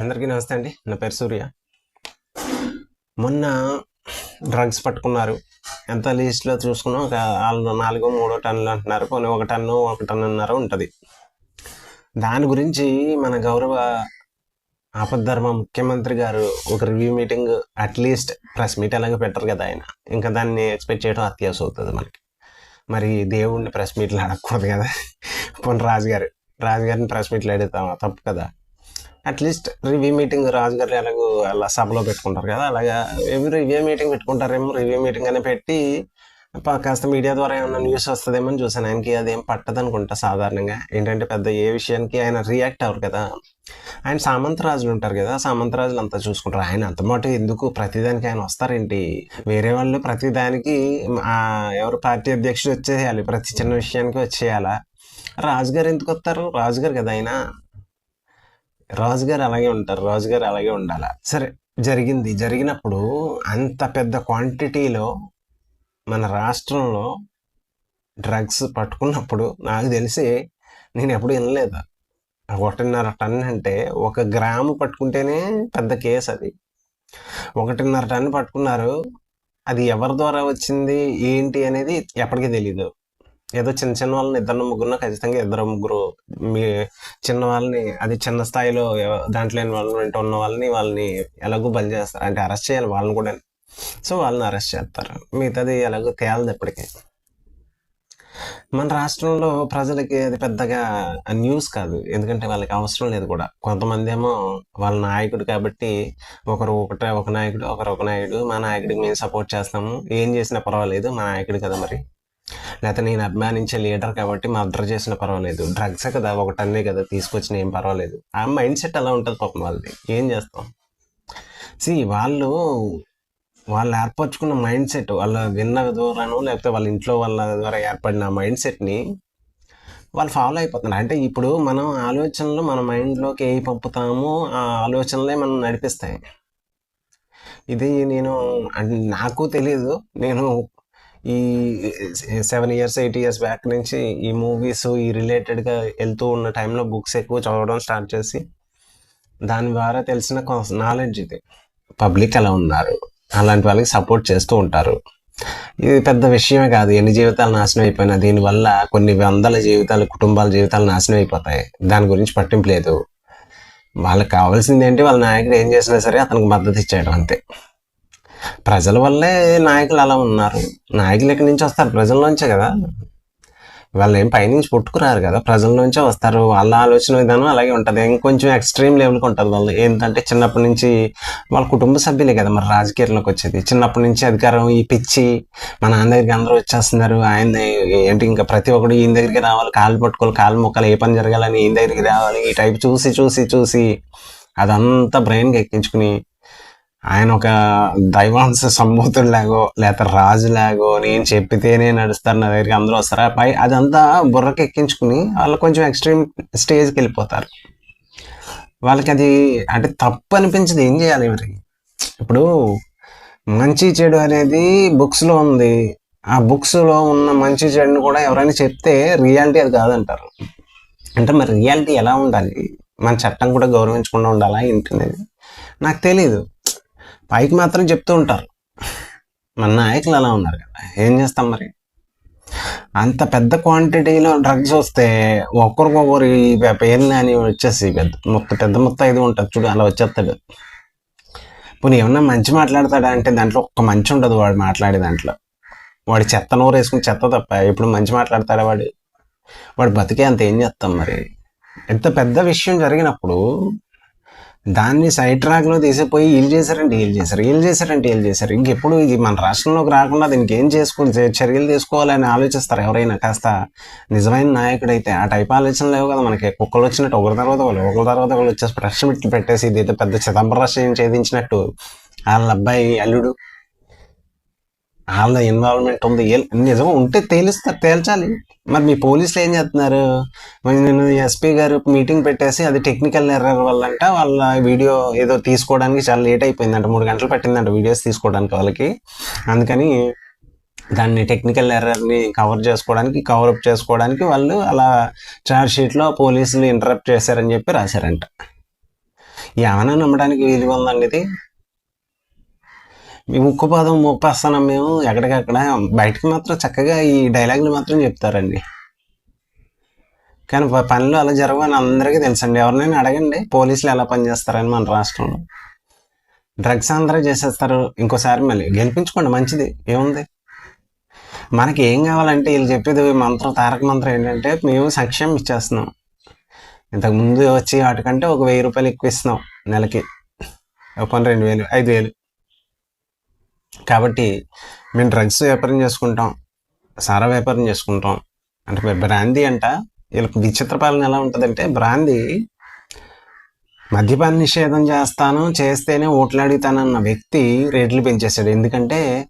అందరికీ నమస్తే అండి. నా పేరు సూర్య. మొన్న డ్రగ్స్ పట్టుకున్నారు. ఎంత లీస్ట్లో చూసుకున్నా ఒక నాలుగో మూడో టన్నులు అంటున్నారు. కొన్ని ఒక టన్ను ఒక టన్నున్నర ఉంటుంది. దాని గురించి మన గౌరవ ఆపద్ధర్మ ముఖ్యమంత్రి గారు ఒక review meeting at least press meet అలాగే పెట్టరు కదా ఆయన. ఇంకా దాన్ని ఎక్స్పెక్ట్ చేయడం అత్యావసరం అవుతుంది మనకి. మరి దేవుడిని ప్రెస్ మీట్లు అడగకూడదు కదా. పోనీ రాజుగారు రాజుగారిని ప్రెస్ మీట్లు అడుగుతామా? తప్పు కదా. అట్లీస్ట్ రివ్యూ మీటింగ్ రాజుగారు ఎలాగో అలా సభలో పెట్టుకుంటారు కదా అలాగా ఎవరు రివ్యూ మీటింగ్ పెట్టుకుంటారేమో రివ్యూ మీటింగ్ అని పెట్టి కాస్త మీడియా ద్వారా ఏమైనా న్యూస్ వస్తుందేమో అని చూసాను ఆయనకి అదేం పట్టదు అనుకుంటా సాధారణంగా. ఏంటంటే పెద్ద ఏ విషయానికి ఆయన రియాక్ట్ అవ్వరు కదా. ఆయన సామంతరాజులు ఉంటారు కదా సామంతరాజులు అంతా చూసుకుంటారు. ఆయన అంత మాట ఎందుకు? ప్రతిదానికి ఆయన వస్తారేంటి? వేరే వాళ్ళు ప్రతిదానికి ఎవరు పార్టీ అధ్యక్షుడు వచ్చేయాలి ప్రతి చిన్న విషయానికి వచ్చేయాలా? రాజుగారు ఎందుకు వస్తారు? రాజుగారు కదా ఆయన. రాజుగారు అలాగే ఉంటారు రాజుగారు అలాగే ఉండాలి? సరే జరిగింది. జరిగినప్పుడు అంత పెద్ద క్వాంటిటీలో మన రాష్ట్రంలో డ్రగ్స్ పట్టుకున్నప్పుడు నాకు తెలిసి నేను ఎప్పుడు వినలేదు. ఒకటిన్నర టన్ అంటే ఒక గ్రాము పట్టుకుంటేనే పెద్ద కేసు అది. ఒకటిన్నర టన్ పట్టుకున్నారు అది ఎవరి ద్వారా వచ్చింది ఏంటి అనేది ఎప్పటికీ తెలియదు ఏదో చిన్న చిన్న వాళ్ళని ఇద్దరు ముగ్గురున్న ఖచ్చితంగా ఇద్దరు ముగ్గురు మీ చిన్న వాళ్ళని అది చిన్న స్థాయిలో దాంట్లో లేని వాళ్ళని వెంట ఉన్న వాళ్ళని వాళ్ళని ఎలాగో బలి చేస్తారు. అంటే అరెస్ట్ చేయాలి వాళ్ళని కూడా. సో వాళ్ళని అరెస్ట్ చేస్తారు. మిగతాది ఎలాగో తేలదు ఎప్పటికీ. మన రాష్ట్రంలో ప్రజలకి అది పెద్దగా న్యూస్ కాదు. ఎందుకంటే వాళ్ళకి అవసరం లేదు కూడా. కొంతమంది ఏమో వాళ్ళ నాయకుడు కాబట్టి ఒకరు ఒకటే ఒక నాయకుడు ఒకరు ఒక నాయకుడు మా నాయకుడికి మేము సపోర్ట్ చేస్తాము. ఏం చేసినా పర్వాలేదు మా నాయకుడు కదా మరి. లేకపోతే నేను అభిమానించే లీడర్ కాబట్టి మా అద్దరు చేసిన పర్వాలేదు. డ్రగ్స్ కదా ఒకటన్నే కదా తీసుకొచ్చిన ఏం పర్వాలేదు. ఆ మైండ్ సెట్ అలా ఉంటుంది పాపం వాళ్ళది. ఏం చేస్తాం? సి వాళ్ళు వాళ్ళు ఏర్పరచుకున్న మైండ్ సెట్ వాళ్ళ విన్న ద్వారాను లేకపోతే వాళ్ళ ఇంట్లో వాళ్ళ ద్వారా ఏర్పడిన మైండ్ సెట్ని వాళ్ళు ఫాలో అయిపోతున్నారు. అంటే ఇప్పుడు మనం ఆలోచనలు మన మైండ్లోకి ఏ పంపుతామో ఆ ఆలోచనలే మనం నడిపిస్తాయి. ఇది నేను అంటే నాకు తెలియదు నేను ఈ seven years eight years back నుంచి ఈ మూవీస్ ఈ రిలేటెడ్గా వెళ్తూ ఉన్న టైంలో బుక్స్ ఎక్కువ చదవడం స్టార్ట్ చేసి దాని ద్వారా తెలిసిన నాలెడ్జ్ ఇది. పబ్లిక్ ఎలా ఉన్నారు? అలాంటి వాళ్ళకి సపోర్ట్ చేస్తూ ఉంటారు. ఇది పెద్ద విషయమే కాదు. ఎన్ని జీవితాలు నాశనం అయిపోయినా దీనివల్ల కొన్ని వందల జీవితాలు కుటుంబాల జీవితాలు నాశనం అయిపోతాయి. దాని గురించి పట్టింపు లేదు. వాళ్ళకి కావాల్సింది ఏంటి? వాళ్ళ నాయకుడు ఏం చేసినా సరే అతనికి మద్దతు ఇచ్చేయడం అంతే. ప్రజల వల్లే నాయకులు అలా ఉన్నారు. నాయకులు ఎక్కడి నుంచి వస్తారు ప్రజల్లోంచే కదా. వాళ్ళు ఏం పైనుంచి పుట్టుకురారు కదా ప్రజల నుంచే వస్తారు. వాళ్ళ ఆలోచన విధానం అలాగే ఉంటుంది. ఇంకొంచెం ఎక్స్ట్రీమ్ లెవెల్కి ఉంటుంది వాళ్ళు. ఏంటంటే చిన్నప్పటి నుంచి వాళ్ళ కుటుంబ సభ్యులే కదా మరి రాజకీయాల్లోకి వచ్చేది. చిన్నప్పటి నుంచి అధికారం ఈ పిచ్చి మన నాన్న దగ్గరికి అందరూ వచ్చేస్తున్నారు. ఆయన ఏంటి ఇంకా ప్రతి ఒక్కడు ఈయన దగ్గరికి రావాలి కాలు పట్టుకోవాలి కాలు మొక్కలు ఏ పని జరగాలని ఈయన దగ్గరికి రావాలి. ఈ టైప్ చూసి చూసి చూసి అదంతా బ్రెయిన్కి ఎక్కించుకుని ఆయన ఒక దైవాంశ సంభూతుడిలాగో లేక రాజులాగో నేను చెప్పితేనే నడుస్తారు నా దగ్గరికి అందరూ వస్తారా? పై అదంతా బుర్రకి ఎక్కించుకుని వాళ్ళు కొంచెం ఎక్స్ట్రీమ్ స్టేజ్కి వెళ్ళిపోతారు. వాళ్ళకి అది అంటే తప్పు అనిపించదు. ఏం చేయాలి మరి? ఇప్పుడు మంచి చెడు అనేది బుక్స్లో ఉంది. ఆ బుక్స్లో ఉన్న మంచి చెడుని కూడా ఎవరైనా చెప్తే రియాలిటీ అది కాదంటారు. అంటే మరి రియాలిటీ ఎలా ఉండాలి? మన చట్టం కూడా గౌరవించకుండా ఉండాలా? ఏంటనేది నాకు తెలియదు పైకి మాత్రం చెప్తూ ఉంటారు. మన నాయకులు అలా ఉన్నారు కదా ఏం చేస్తాం మరి? అంత పెద్ద క్వాంటిటీలో డ్రగ్స్ వస్తే ఒక్కరికొకరు ఈ పేర్లు అని వచ్చేసి పెద్ద మొత్త పెద్ద మొత్తం ఇది ఉంటుంది చూడు అలా వచ్చేస్తాడు. పోనీ ఏమన్నా మంచి మాట్లాడతాడా అంటే దాంట్లో ఒక్క మంచి ఉండదు వాడు మాట్లాడే దాంట్లో. వాడు చెత్త నోరు వేసుకుని చెత్త తప్ప ఇప్పుడు మంచి మాట్లాడతాడా వాడు? వాడు బతికే అంత ఏం చేస్తాం మరి? ఎంత పెద్ద విషయం జరిగినప్పుడు దాన్ని సైడ్ ట్రాక్లో తీసిపోయి వీళ్ళు చేశారంటే వీళ్ళు చేశారు వీళ్ళు చేశారంటే వీళ్ళు చేశారు. ఇంకెప్పుడు ఇది మన రాష్ట్రంలోకి రాకుండా దీనికి ఏం చేసుకుని చర్యలు తీసుకోవాలని ఆలోచిస్తారు ఎవరైనా. కాస్త నిజమైన నాయకుడు అయితే ఆ టైప్ ఆలోచన లేవు కదా మనకి. కుక్కలు వచ్చినట్టు ఒకరి తర్వాత వాళ్ళు ఒకరి తర్వాత వాళ్ళు వచ్చేసి ప్రశ్న పెట్టి పెట్టేసి ఇది ఏదో పెద్ద చిదంబరం ఛేదించినట్టు వాళ్ళ అబ్బాయి అల్లుడు వాళ్ళ ఇన్వాల్వ్మెంట్ ఉంది. నిజం ఉంటే తేలుస్తారు తేల్చాలి. మరి మీ పోలీసులు ఏం చేస్తున్నారు? మరి నేను ఎస్పీ గారు మీటింగ్ పెట్టేసి అది టెక్నికల్ ఎర్రర్ వల్ల అంట వాళ్ళ వీడియో ఏదో తీసుకోవడానికి చాలా లేట్ అయిపోయిందంట. మూడు గంటలు పట్టిందంట వీడియోస్ తీసుకోవడానికి వాళ్ళకి. అందుకని దాన్ని టెక్నికల్ ఎర్రర్ని కవర్ చేసుకోవడానికి కవర్ అప్ చేసుకోవడానికి వాళ్ళు అలా చార్జ్ షీట్లో పోలీసులు ఇంటరప్ట్ చేశారని చెప్పి రాశారంట. ఏమైనా నమ్మడానికి వీలుగా ఉందండి ఇది? మేము ముక్కు పదం ముప్పేస్తున్నాం మేము? ఎక్కడికక్కడ? బయటకు మాత్రం చక్కగా ఈ డైలాగులు మాత్రం చెప్తారండి. కానీ ప- పనులు అలా జరగవని అందరికీ తెలుసండి. ఎవరినైనా అడగండి పోలీసులు ఎలా పనిచేస్తారని మన రాష్ట్రంలో. డ్రగ్స్ అందరూ చేసేస్తారు. ఇంకోసారి మళ్ళీ గెలిపించుకోండి మంచిది. ఏముంది? మనకి ఏం కావాలంటే వీళ్ళు చెప్పేది మంత్రం తారక మంత్రం ఏంటంటే మేము సంక్షేమం ఇచ్చేస్తున్నాం. ఇంతకు ముందు వచ్చి వాటికంటే ఒక వెయ్యి రూపాయలు ఎక్కువ ఇస్తున్నాం నెలకి. ఒక పని రెండు వేలు ఐదు వేలు. కాబట్టి మేము డ్రగ్స్ వ్యాపారం చేసుకుంటాం సారా వ్యాపారం చేసుకుంటాం. అంటే బ్రాందీ అంట వీళ్ళకి విచిత్ర పాలన ఎలా ఉంటుందంటే బ్రాందీ మద్యపాన నిషేధం చేస్తాను చేస్తేనే ఓట్లు అడుగుతానన్న వ్యక్తి రేట్లు పెంచేశాడు. ఎందుకంటే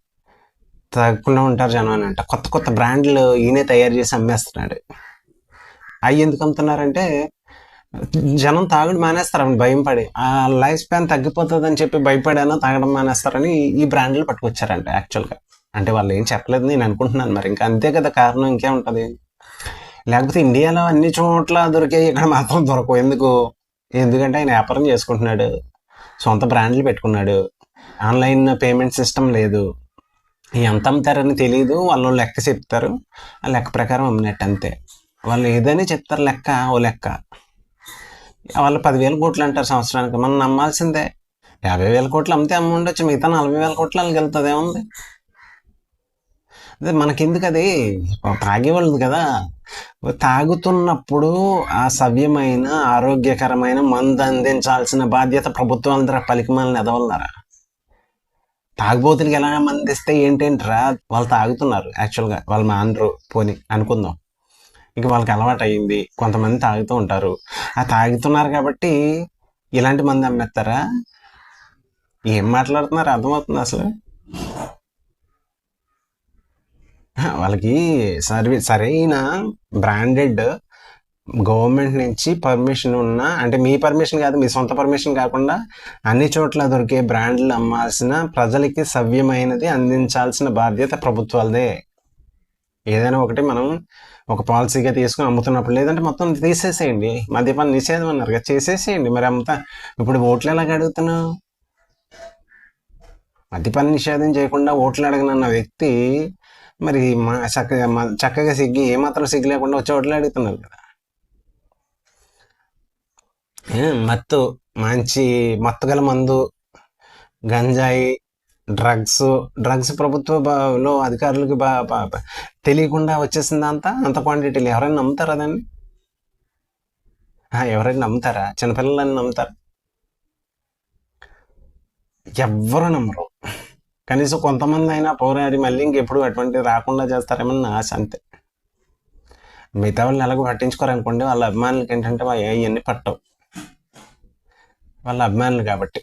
తగ్గకుండా ఉంటారు జనం అని అంట. కొత్త కొత్త బ్రాండ్లు ఈయనే తయారు చేసి అమ్మేస్తున్నాడు. అవి ఎందుకు అమ్ముతున్నారంటే జనం తాగడం మానేస్తారని భయం పడి. ఆ లైఫ్ స్పాన్ తగ్గిపోతుందని చెప్పి భయపడానో తాగడం మానేస్తారని ఈ- బ్రాండ్లు పట్టుకొచ్చారంట యాక్చువల్గా. అంటే వాళ్ళు ఏం చెప్పలేదు నేను అనుకుంటున్నాను మరి. ఇంకా అంతే కదా కారణం ఇంకే ఉంటుంది లేకపోతే ఇండియాలో అన్ని చోట్ల దొరికే ఇక్కడ మాత్రం దొరకవు. ఎందుకు? ఎందుకంటే ఆయన వ్యాపారం చేసుకుంటున్నాడు. సొంత బ్రాండ్లు పెట్టుకున్నాడు. ఆన్లైన్ పేమెంట్ సిస్టమ్ లేదు. ఎంత అమ్ముతారని తెలియదు వాళ్ళు లెక్క చెప్తారు. ఆ లెక్క ప్రకారం అమ్మినట్టు అంతే. వాళ్ళు ఏదని చెప్తారు లెక్క ఓ లెక్క. వాళ్ళు పదివేల కోట్లు అంటారు సంవత్సరానికి. మనం నమ్మాల్సిందే. యాభై వేల కోట్లు అమ్మితే అమ్మ ఉండొచ్చు మిగతా నలభై వేల కోట్లు వాళ్ళకి వెళ్తుంది ఏముంది అదే మనకెందుకు అది తాగేవాళ్ళది కదా. తాగుతున్నప్పుడు ఆ సవ్యమైన ఆరోగ్యకరమైన మందు అందించాల్సిన బాధ్యత ప్రభుత్వం అందరూ పలికిమాలని ఎదవలన్నారా తాగుబోతులకి ఎలా మందిస్తే ఏంటేంట్రా? వాళ్ళు తాగుతున్నారు. యాక్చువల్గా వాళ్ళు మానరు పోని అనుకుందాం. ఇక వాళ్ళకి అలవాటు అయ్యింది కొంతమంది తాగుతూ ఉంటారు. ఆ తాగుతున్నారు కాబట్టి ఇలాంటి మంది అమ్మేస్తారా ఏం మాట్లాడుతున్నారు? అర్థమవుతుంది అసలు. వాళ్ళకి సర్వీ సరైన బ్రాండెడ్ గవర్నమెంట్ నుంచి పర్మిషన్ ఉన్న అంటే మీ పర్మిషన్ కాదు మీ సొంత పర్మిషన్ కాకుండా అన్ని చోట్ల దొరికే బ్రాండ్లు అమ్మాల్సిన ప్రజలకి సవ్యమైనది అందించాల్సిన బాధ్యత ప్రభుత్వాలదే. ఏదైనా ఒకటి మనం ఒక పాలసీగా తీసుకుని అమ్ముతున్నప్పుడు లేదంటే మొత్తం తీసేసేయండి. మద్యపాన నిషేధం అన్నారు కదా చేసేసేయండి. మరి అమ్ముతా ఇప్పుడు ఓట్లు ఎలాగ అడుగుతున్నావు మద్యపాన నిషేధం చేయకుండా ఓట్లు అడగనన్న వ్యక్తి మరి మా చక్కగా చక్కగా సిగ్గి ఏమాత్రం సిగ్గు లేకుండా వచ్చి ఓట్లు అడుగుతున్నారు కదా. మత్తు మంచి మత్తు గల మందు గంజాయి డ్రగ్స్ డ్రగ్స్ ప్రభుత్వ బా- లో అధికారులకి బా తెలియకుండా వచ్చేసింది అంతా? అంత క్వాంటిటీలు ఎవరైనా నమ్ముతారా దాన్ని? ఎవరైనా నమ్ముతారా? చిన్నపిల్లలని నమ్ముతారా? ఎవ్వరు నమ్మరు. కనీసం కొంతమంది అయినా పోరాడి మళ్ళీ ఇంకెప్పుడు అటువంటివి రాకుండా చేస్తారేమని నా ఆశ అంతే. మిగతా వాళ్ళని ఎలాగో పట్టించుకోరనుకోండి వాళ్ళ అభిమానులకి ఏంటంటే అవన్నీ పట్టవు. వాళ్ళ అభిమానులు కాబట్టి.